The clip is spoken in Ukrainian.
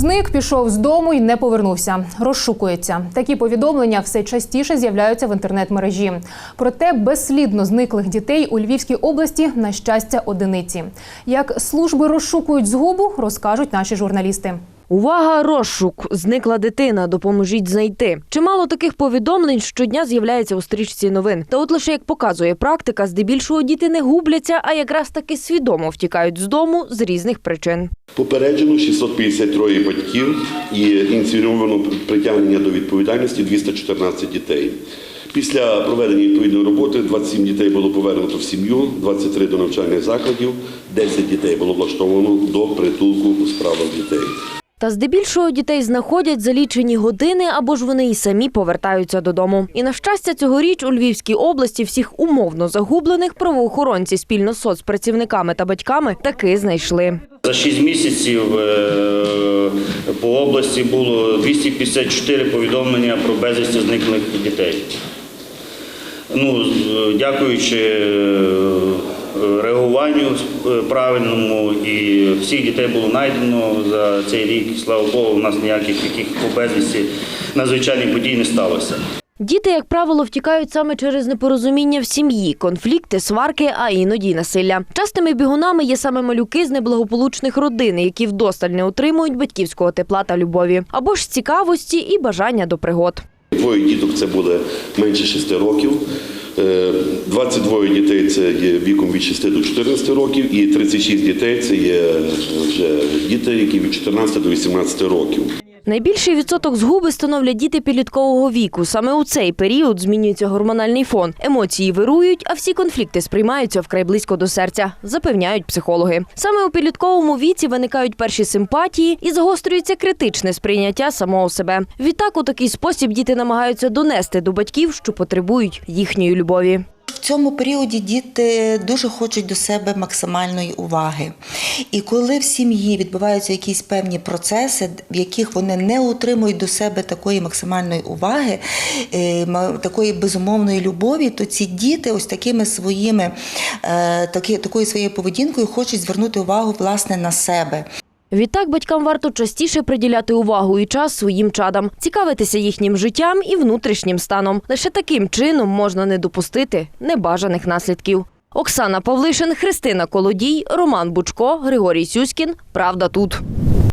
Зник пішов з дому і не повернувся. Розшукується. Такі повідомлення все частіше з'являються в інтернет-мережі. Проте безслідно зниклих дітей у Львівській області на щастя одиниці. Як служби розшукують згубу, розкажуть наші журналісти. Увага, розшук! Зникла дитина. Допоможіть знайти. Чимало таких повідомлень щодня з'являється у стрічці новин. Та от лише як показує практика, здебільшого діти не губляться, а якраз таки свідомо втікають з дому з різних причин. Попереджено 653 батьків і ініційовано притягнення до відповідальності 214 дітей. Після проведення відповідної роботи 27 дітей було повернуто в сім'ю, 23 до навчальних закладів, 10 дітей було влаштовано до притулку у справах дітей. Та здебільшого дітей знаходять за лічені години або ж вони і самі повертаються додому. І на щастя, цьогоріч у Львівській області всіх умовно загублених правоохоронці спільно з соцпрацівниками та батьками таки знайшли. За 6 місяців е, по області було 254 повідомлення про безвісті зниклих дітей. Ну, дякуючи е, реагуванню е, правильному, і всіх дітей було знайдено за цей рік. Слава Богу, у нас ніяких таких по безвісті надзвичайних подій не сталося. Діти, як правило, втікають саме через непорозуміння в сім'ї, конфлікти, сварки, а іноді й насилля. Частими бігунами є саме малюки з неблагополучних родин, які вдосталь не отримують батьківського тепла та любові, або ж цікавості і бажання до пригод. Двоє діток це буде менше 6 років. Е, 22 дітей це є віком від 6 до 14 років, і 36 дітей це є вже діти, які від 14 до 18 років. Найбільший відсоток згуби становлять діти підліткового віку. Саме у цей період змінюється гормональний фон. Емоції вирують, а всі конфлікти сприймаються вкрай близько до серця, запевняють психологи. Саме у підлітковому віці виникають перші симпатії і загострюється критичне сприйняття самого себе. Відтак, у такий спосіб діти намагаються донести до батьків, що потребують їхньої любові. Цьому періоді діти дуже хочуть до себе максимальної уваги. І коли в сім'ї відбуваються якісь певні процеси, в яких вони не отримують до себе такої максимальної уваги, е, такої безумовної любові, то ці діти ось такими своїми е, такою своєю поведінкою хочуть звернути увагу власне на себе. Відтак батькам варто частіше приділяти увагу і час своїм чадам, цікавитися їхнім життям і внутрішнім станом. Лише таким чином можна не допустити небажаних наслідків. Оксана Павлишин, Христина Колодій, Роман Бучко, Григорій Сюськін. Правда тут.